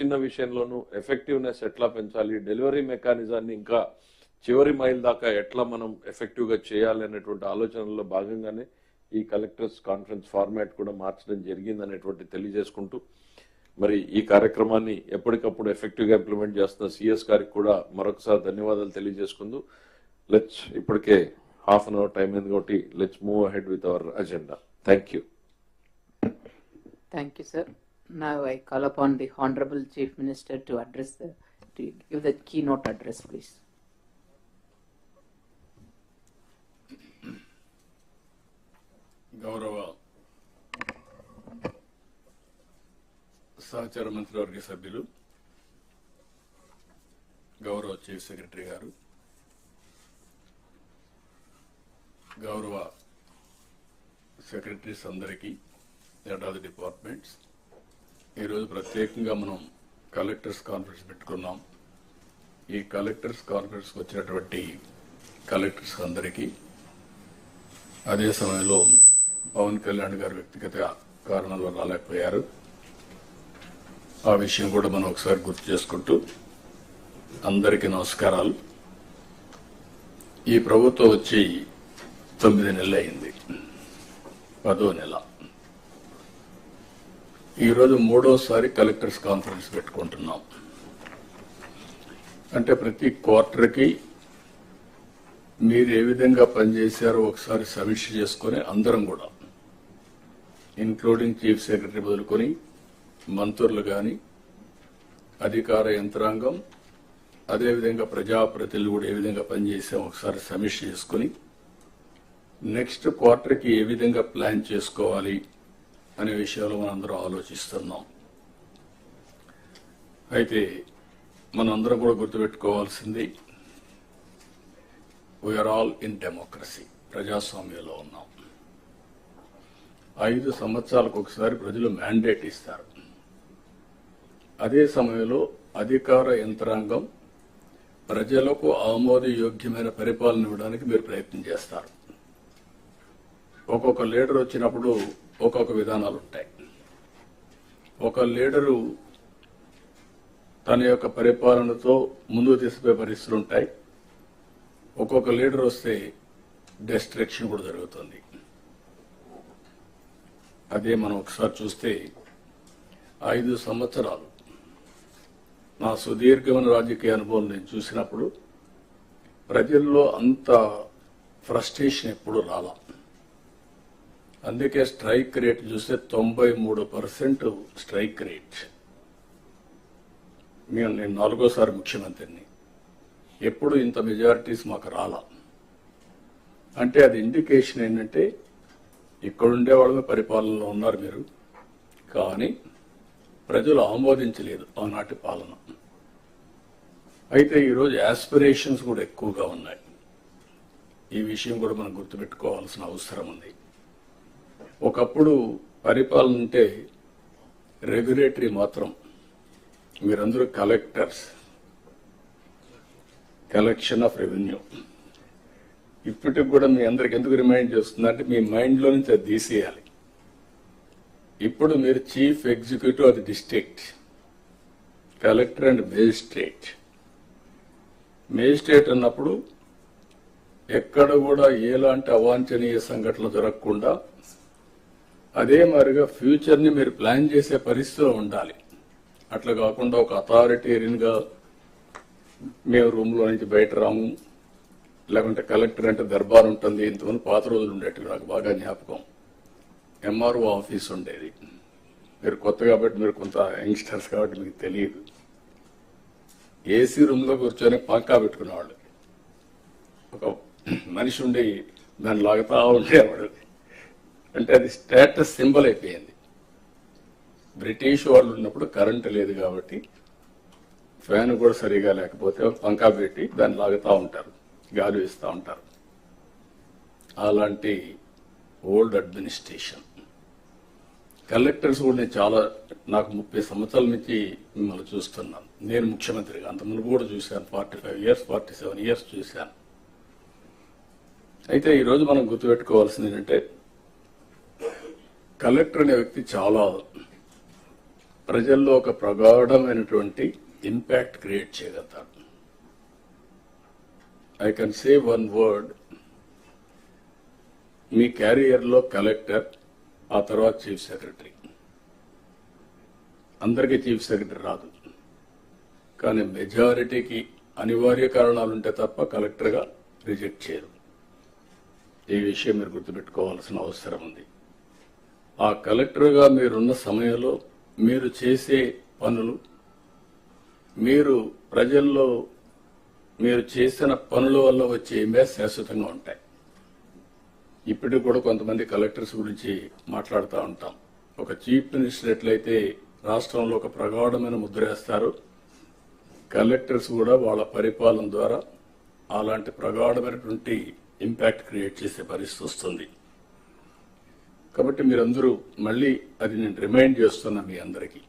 చిన్న విషయంలోనూ ఎఫెక్టివ్నెస్ ఎట్లా పెంచాలి? డెలివరీ మెకానిజాన్ని ఇంకా చివరి మైల్ దాకా ఎట్లా మనం ఎఫెక్టివ్గా చేయాలి అనేటువంటి ఆలోచనలో భాగంగానే ఈ కలెక్టర్స్ కాన్ఫరెన్స్ ఫార్మాట్ కూడా మార్చడం జరిగింది అనేటువంటి తెలియజేసుకుంటూ మరి ఈ కార్యక్రమాన్ని ఎప్పటికప్పుడు ఎఫెక్టివ్గా ఇంప్లిమెంట్ చేస్తున్న సిఎస్ గారికి కూడా మరొకసారి ధన్యవాదాలు తెలియజేసుకుందు లెట్స్ ఇప్పటికే హాఫ్ అన్ అవర్ టైం అయింది కాబట్టి let's move ahead with our agenda thank you thank you sir Now I call upon the Honorable Chief Minister to address the, to give the keynote address, please. గౌరవ సహచార మంత్రివర్గ సభ్యులు గౌరవ chief secretary గారు గౌరవ secretaries అందరికీ head of the departments ఈరోజు ప్రత్యేకంగా మనం కలెక్టర్స్ కాన్ఫరెన్స్ పెట్టుకున్నాం. ఈ కలెక్టర్స్ కాన్ఫరెన్స్కి వచ్చినటువంటి కలెక్టర్స్ అందరికీ అదే సమయంలో పవన్ కళ్యాణ్ గారు వ్యక్తిగత కారణాల వల్ల రాలేకపోయారు. ఆ విషయం కూడా మనం ఒకసారి గుర్తు చేసుకుంటూ అందరికీ నమస్కారాలు. ఈ ప్రభుత్వం వచ్చి తొమ్మిది నెలలు అయింది. పదో నెల. ఈరోజు మూడోసారి కలెక్టర్స్ కాన్ఫరెన్స్ పెట్టుకుంటున్నాం. అంటే ప్రతి క్వార్టర్కి మీరు ఏ విధంగా పనిచేశారో ఒకసారి సమీక్ష చేసుకుని అందరం కూడా ఇంక్లూడింగ్ చీఫ్ సెక్రటరీ మొదలుకొని మంత్రులు కానీ అధికార యంత్రాంగం అదేవిధంగా ప్రజాప్రతినిధులు కూడా ఏ విధంగా పనిచేసాం ఒకసారి సమీక్ష చేసుకుని నెక్స్ట్ క్వార్టర్కి ఏ విధంగా ప్లాన్ చేసుకోవాలి అనే విషయాలు మనందరం ఆలోచిస్తున్నాం. అయితే మనందరం కూడా గుర్తుపెట్టుకోవాల్సింది వీఆర్ ఆల్ ఇన్ డెమోక్రసీ ప్రజాస్వామ్యంలో ఉన్నాం. ఐదు సంవత్సరాలకు ఒకసారి ప్రజలు మ్యాండేట్ ఇస్తారు. అదే సమయంలో అధికార యంత్రాంగం ప్రజలకు ఆమోదయోగ్యమైన పరిపాలన ఇవ్వడానికి మీరు ప్రయత్నం చేస్తారు. ఒక్కొక్క లీడర్ వచ్చినప్పుడు ఒక్కొక్క విధానాలు ఉంటాయి ఒక లీడరు తన యొక్క పరిపాలనతో ముందుకు తీసుకుపోయే పరిస్థితులు ఉంటాయి ఒక్కొక్క లీడర్ వస్తే డెస్ట్రక్షన్ కూడా జరుగుతుంది. అదే మనం ఒకసారి చూస్తే ఐదు సంవత్సరాలు నా సుదీర్ఘమైన రాజకీయ అనుభవం నేను చూసినప్పుడు ప్రజల్లో అంత ఫ్రస్ట్రేషన్ ఎప్పుడు రాలా. అందుకే స్ట్రైక్ రేట్ చూస్తే తొంభై మూడు పర్సెంట్ స్ట్రైక్ రేట్. నేను నేను నాలుగోసారి ముఖ్యమంత్రిని. ఎప్పుడు ఇంత మెజారిటీస్ మాకు రాలా. అంటే అది ఇండికేషన్ ఏంటంటే ఇక్కడుండే వాళ్ళమే పరిపాలనలో ఉన్నారు మీరు. కానీ ప్రజలు ఆమోదించలేదు ఆనాటి పాలన. అయితే ఈరోజు యాస్పిరేషన్స్ కూడా ఎక్కువగా ఉన్నాయి. ఈ విషయం కూడా మనం గుర్తుపెట్టుకోవాల్సిన అవసరం ఉంది. ఒకప్పుడు పరిపాలన అంటే రెగ్యులేటరీ మాత్రం మీరందరూ కలెక్టర్స్. Collection of revenue. ఇప్పటికి కూడా మీ అందరికి ఎందుకు రిమైండ్ చేస్తుందంటే మీ మైండ్లో నుంచి అది తీసేయాలి. ఇప్పుడు మీరు chief executive of the district collector and magistrate. Magistrate అన్నప్పుడు ఎక్కడ కూడా ఎలాంటి అవాంఛనీయ సంఘటనలు జరగకుండా అదే మాదిరిగా ఫ్యూచర్ని మీరు ప్లాన్ చేసే పరిస్థితిలో ఉండాలి. అట్లా కాకుండా ఒక అథారిటేరియన్గా మేము రూమ్లో నుంచి బయట రాము. లేకుంటే కలెక్టర్ అంటే దర్బార్ ఉంటుంది. ఇంతమంది పాత రోజులు ఉండేట్టు నాకు బాగా జ్ఞాపకం. ఎంఆర్ఓ ఆఫీస్ ఉండేది. మీరు కొత్త కాబట్టి మీరు కొంత యంగ్స్టర్స్ కాబట్టి మీకు తెలియదు. ఏసీ రూమ్లో కూర్చొని పంకా పెట్టుకునేవాళ్ళు. ఒక మనిషి ఉండి దాన్ని లాగుతా ఉండేవాడు. అంటే అది స్టేటస్ సింబల్ అయిపోయింది. బ్రిటిష్ వాళ్ళు ఉన్నప్పుడు కరెంట్ లేదు కాబట్టి ఫ్యాన్ కూడా సరిగా లేకపోతే పంకా పెట్టి దాన్ని లాగుతూ ఉంటారు గాలి వేస్తూ ఉంటారు. అలాంటి ఓల్డ్ అడ్మినిస్ట్రేషన్ కలెక్టర్స్ కూడా నేను చాలా నాకు ముప్పై సంవత్సరాల నుంచి మిమ్మల్ని చూస్తున్నాను. నేను ముఖ్యమంత్రిగా అంత ముందు కూడా చూశాను forty five years forty seven years చూశాను. అయితే ఈరోజు మనం గుర్తుపెట్టుకోవాల్సింది ఏంటంటే కలెక్టర్ అనే వ్యక్తి చాలా ప్రజల్లో ఒక ప్రగాఢమైనటువంటి ఇంపాక్ట్ క్రియేట్ చేయగలుగుతారు I can say one word మీ క్యారియర్లో కలెక్టర్ ఆ తర్వాత చీఫ్ సెక్రటరీ అందరికీ చీఫ్ సెక్రటరీ రాదు. కానీ మెజారిటీకి అనివార్య కారణాలుంటే తప్ప కలెక్టర్గా రిజెక్ట్ చేయరు. ఈ విషయం మీరు గుర్తుపెట్టుకోవాల్సిన అవసరం ఉంది. ఆ కలెక్టర్గా మీరున్న సమయంలో మీరు చేసే పనులు మీరు ప్రజల్లో మీరు చేసిన పనుల వల్ల వచ్చే ఇంపాక్ట్ శాశ్వతంగా ఉంటాయి. ఇప్పటికి కూడా కొంతమంది కలెక్టర్స్ గురించి మాట్లాడుతూ ఉంటాం. ఒక చీఫ్ మినిస్టర్ ఎట్లయితే రాష్ట్రంలో ఒక ప్రగాఢమైన ముద్ర వేస్తారు కలెక్టర్స్ కూడా వాళ్ళ పరిపాలన ద్వారా అలాంటి ప్రగాఢమైనటువంటి ఇంపాక్ట్ క్రియేట్ చేసే పరిస్థితి వస్తుంది. కాబట్టి మీరందరూ మళ్ళీ అది నేను రిమైండ్ చేస్తున్నా మీ అందరికీ.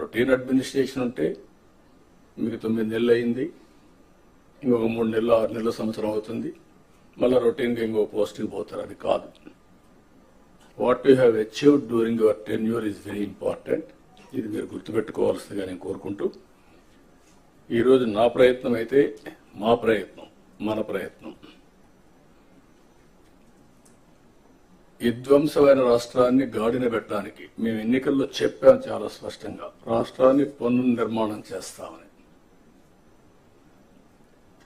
రొటీన్ అడ్మినిస్ట్రేషన్ ఉంటే మీకు తొమ్మిది నెలలు అయింది ఇంకొక మూడు నెలలు ఆరు నెలల సంవత్సరం అవుతుంది. మళ్ళీ రొటీన్గా ఇంకో పోస్టింగ్ పోతారు అది కాదు. What you have achieved during your tenure is very important ఇది మీరు గుర్తుపెట్టుకోవాల్సిందిగా నేను కోరుకుంటూ ఈరోజు నా ప్రయత్నం అయితే మా ప్రయత్నం మన ప్రయత్నం. విధ్వంసమైన రాష్ట్రాన్ని గాడిన పెట్టడానికి మేము ఎన్నికల్లో చెప్పాం చాలా స్పష్టంగా. రాష్ట్రాన్ని పునర్నిర్మాణం చేస్తామని.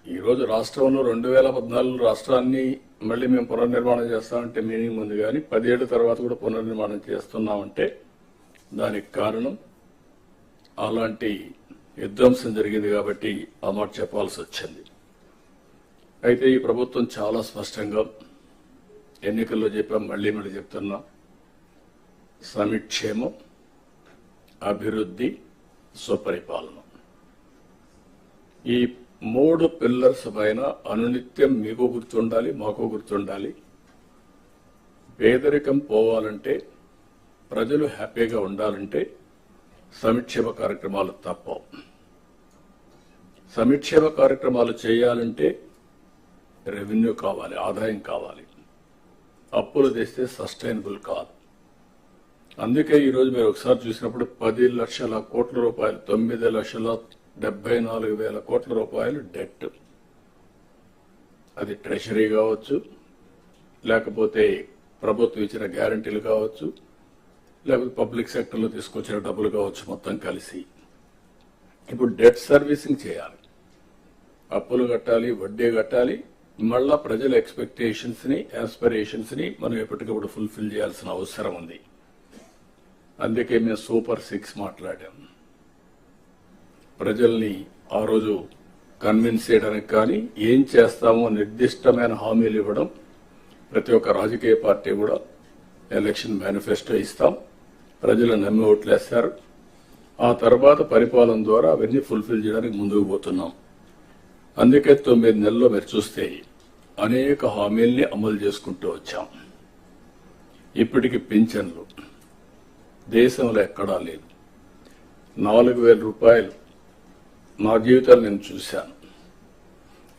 ఈరోజు రాష్ట్రంలో రెండు వేల పద్నాలుగు రాష్ట్రాన్ని మళ్ళీ మేము పునర్నిర్మాణం చేస్తామంటే మీనింగ్ ఉంది కానీ పదిహేడు తర్వాత కూడా పునర్నిర్మాణం చేస్తున్నామంటే దానికి కారణం అలాంటి విధ్వంసం జరిగింది కాబట్టి ఆ మాట చెప్పాల్సి వచ్చింది. అయితే ఈ ప్రభుత్వం చాలా స్పష్టంగా ఎన్నికల్లో చెప్పాం మళ్ళీ మళ్ళీ చెప్తున్నాం. సమిక్షేమం అభివృద్ధి సుపరిపాలన ఈ మూడు పిల్లర్స్ పైన అనునిత్యం మీకు గుర్తుండాలి మాకు గుర్తుండాలి. పేదరికం పోవాలంటే ప్రజలు హ్యాపీగా ఉండాలంటే సంక్షేమ కార్యక్రమాలు తప్పవు. సంక్షేమ కార్యక్రమాలు చేయాలంటే రెవెన్యూ కావాలి ఆదాయం కావాలి. అప్పులు తెస్తే సస్టైనబుల్ కాదు. అందుకే ఈరోజు మీరు ఒకసారి చూసినప్పుడు పది లక్షల కోట్ల రూపాయలు తొమ్మిది లక్షల డెబ్బై నాలుగు వేల కోట్ల రూపాయలు డెట్. అది ట్రెషరీ కావచ్చు లేకపోతే ప్రభుత్వం ఇచ్చిన గ్యారంటీలు కావచ్చు లేకపోతే పబ్లిక్ సెక్టర్లో తీసుకొచ్చిన డబ్బులు కావచ్చు మొత్తం కలిసి. ఇప్పుడు డెట్ సర్వీసింగ్ చేయాలి. అప్పులు కట్టాలి వడ్డీ కట్టాలి మళ్ళా ప్రజల ఎక్స్పెక్టేషన్స్ని ఆస్పిరేషన్స్ని మనం ఎప్పటికప్పుడు ఫుల్ఫిల్ చేయాల్సిన అవసరం ఉంది. అందుకే మేము సూపర్ సిక్స్ మాట్లాడాం. ప్రజల్ని ఆ రోజు కన్విన్స్ చేయడానికి కానీ ఏం చేస్తామో నిర్దిష్టమైన హామీలు ఇవ్వడం ప్రతి ఒక్క రాజకీయ పార్టీ కూడా ఎలక్షన్ మేనిఫెస్టో ఇస్తాం. ప్రజలు నమ్మి ఓట్లేస్తారు. ఆ తర్వాత పరిపాలన ద్వారా అవన్నీ ఫుల్ఫిల్ చేయడానికి ముందుకు పోతున్నాం. అందుకే తొమ్మిది నెలల్లో మీరు చూస్తే అనేక హామీల్ని అమలు చేసుకుంటూ వచ్చాం. ఇప్పటికి పింఛన్లు దేశంలో ఎక్కడా లేదు నాలుగు వేల రూపాయలు నా జీవితాలు నేను చూశాను.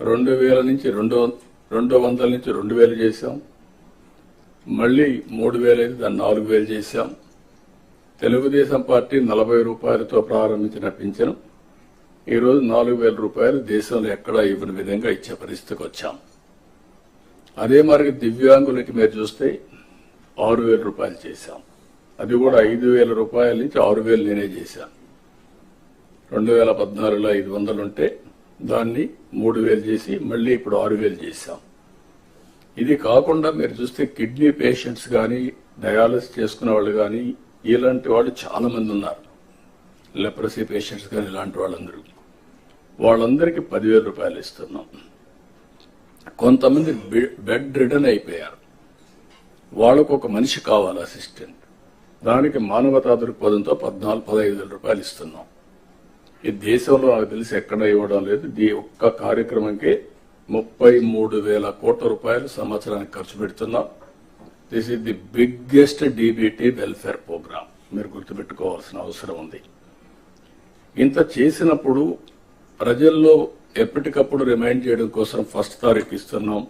రెండు వేల నుంచి రెండు రెండు వందల నుంచి రెండు వేలు చేశాం. మళ్ళీ మూడు వేలు అయితే దాన్ని నాలుగు వేలు చేశాం. తెలుగుదేశం పార్టీ నలభై రూపాయలతో ప్రారంభించిన పింఛను ఈరోజు నాలుగు వేల రూపాయలు దేశంలో ఎక్కడా ఇవ్వని విధంగా ఇచ్చే పరిస్థితికి వచ్చాం. అదే మరి దివ్యాంగులకి మీరు చూస్తే ఆరు వేల రూపాయలు చేశాం. అది కూడా ఐదు వేల రూపాయల నుంచి ఆరు వేలు నేనే చేశాను. రెండు వేల పద్నాలుగులో ఐదు వందలు ఉంటే దాన్ని మూడు వేలు చేసి మళ్ళీ ఇప్పుడు ఆరు వేలు చేశాం. ఇది కాకుండా మీరు చూస్తే కిడ్నీ పేషెంట్స్ కానీ డయాలసిస్ చేసుకునే వాళ్ళు కానీ ఇలాంటి వాళ్ళు చాలా మంది ఉన్నారు. లెప్రసీ పేషెంట్స్ కానీ ఇలాంటి వాళ్ళందరూ. వాళ్ళందరికీ పదివేల రూపాయలు ఇస్తున్నాం. కొంతమంది బెడ్ రిటర్న్ అయిపోయారు. వాళ్ళకు ఒక మనిషి కావాలి అసిస్టెంట్. దానికి మానవతా దృక్పథంతో పద్నాలుగు పదహైదు వేల రూపాయలు ఇస్తున్నాం. ఈ దేశంలో నాకు తెలిసి ఎక్కడ ఇవ్వడం లేదు. ఈ ఒక్క కార్యక్రమంకి ముప్పై మూడు వేల కోట్ల రూపాయలు సంవత్సరానికి ఖర్చు పెడుతున్నాం. This is the biggest DBT welfare programme మీరు గుర్తుపెట్టుకోవాల్సిన అవసరం ఉంది. ఇంత చేసినప్పుడు ప్రజల్లో ఎప్పటికప్పుడు రిమైండ్ చేయడం కోసం ఫస్ట్ తారీఖు ఇస్తున్నాం.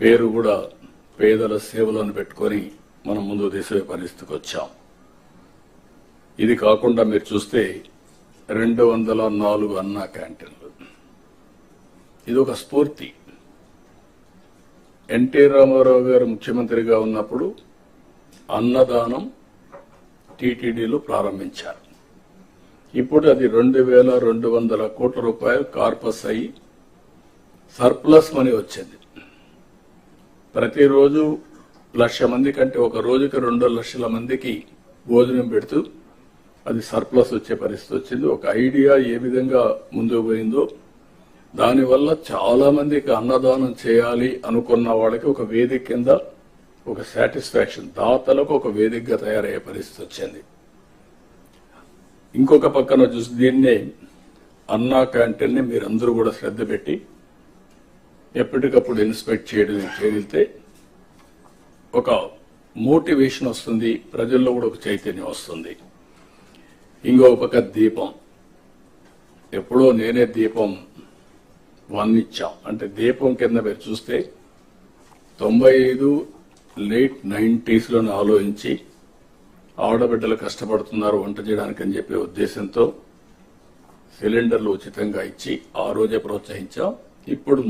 పేరు కూడా పేదల సేవలను పెట్టుకొని మనం ముందు తీసే పరిస్థితికి వచ్చాం. ఇది కాకుండా మీరు చూస్తే రెండు వందల నాలుగు అన్న క్యాంటీన్లు. ఇది ఒక స్ఫూర్తి. ఎన్టీ రామారావు గారు ముఖ్యమంత్రిగా ఉన్నప్పుడు అన్నదానం టీటీడీలో ప్రారంభించారు. ఇప్పుడు అది రెండు వేల రెండు వందల కోట్ల రూపాయలు కార్పస్ అయ్యి సర్ప్లస్ మనీ వచ్చింది. ప్రతిరోజు లక్ష మంది కంటే ఒక రోజుకి రెండు లక్షల మందికి భోజనం పెడుతూ అది సర్ప్లస్ వచ్చే పరిస్థితి వచ్చింది. ఒక ఐడియా ఏ విధంగా ముందుకు పోయిందో దానివల్ల చాలా మందికి అన్నదానం చేయాలి అనుకున్న వాళ్ళకి ఒక వేదిక కింద ఒక సాటిస్ఫాక్షన్ దాతలకు ఒక వేదికగా తయారయ్యే పరిస్థితి వచ్చింది. ఇంకొక పక్కన చూసి దీన్నే అన్నా క్యాంటీన్ని మీరందరూ కూడా శ్రద్ధ పెట్టి ఎప్పటికప్పుడు ఇన్స్పెక్ట్ చేయడం చేయగలిగితే ఒక మోటివేషన్ వస్తుంది ప్రజల్లో కూడా ఒక చైతన్యం వస్తుంది. ఇంకో పక్క దీపం. ఎప్పుడో నేనే దీపం వన్ ఇచ్చాం అంటే దీపం కింద మీరు చూస్తే తొంభై ఐదు లేట్ నైంటీస్లో ఆలోచించి ఆడబిడ్డలు కష్టపడుతున్నారు వంట చేయడానికి అని చెప్పే ఉద్దేశంతో సిలిండర్లు ఉచితంగా ఇచ్చి ఆ రోజే ప్రోత్సహించాం. ఇప్పుడు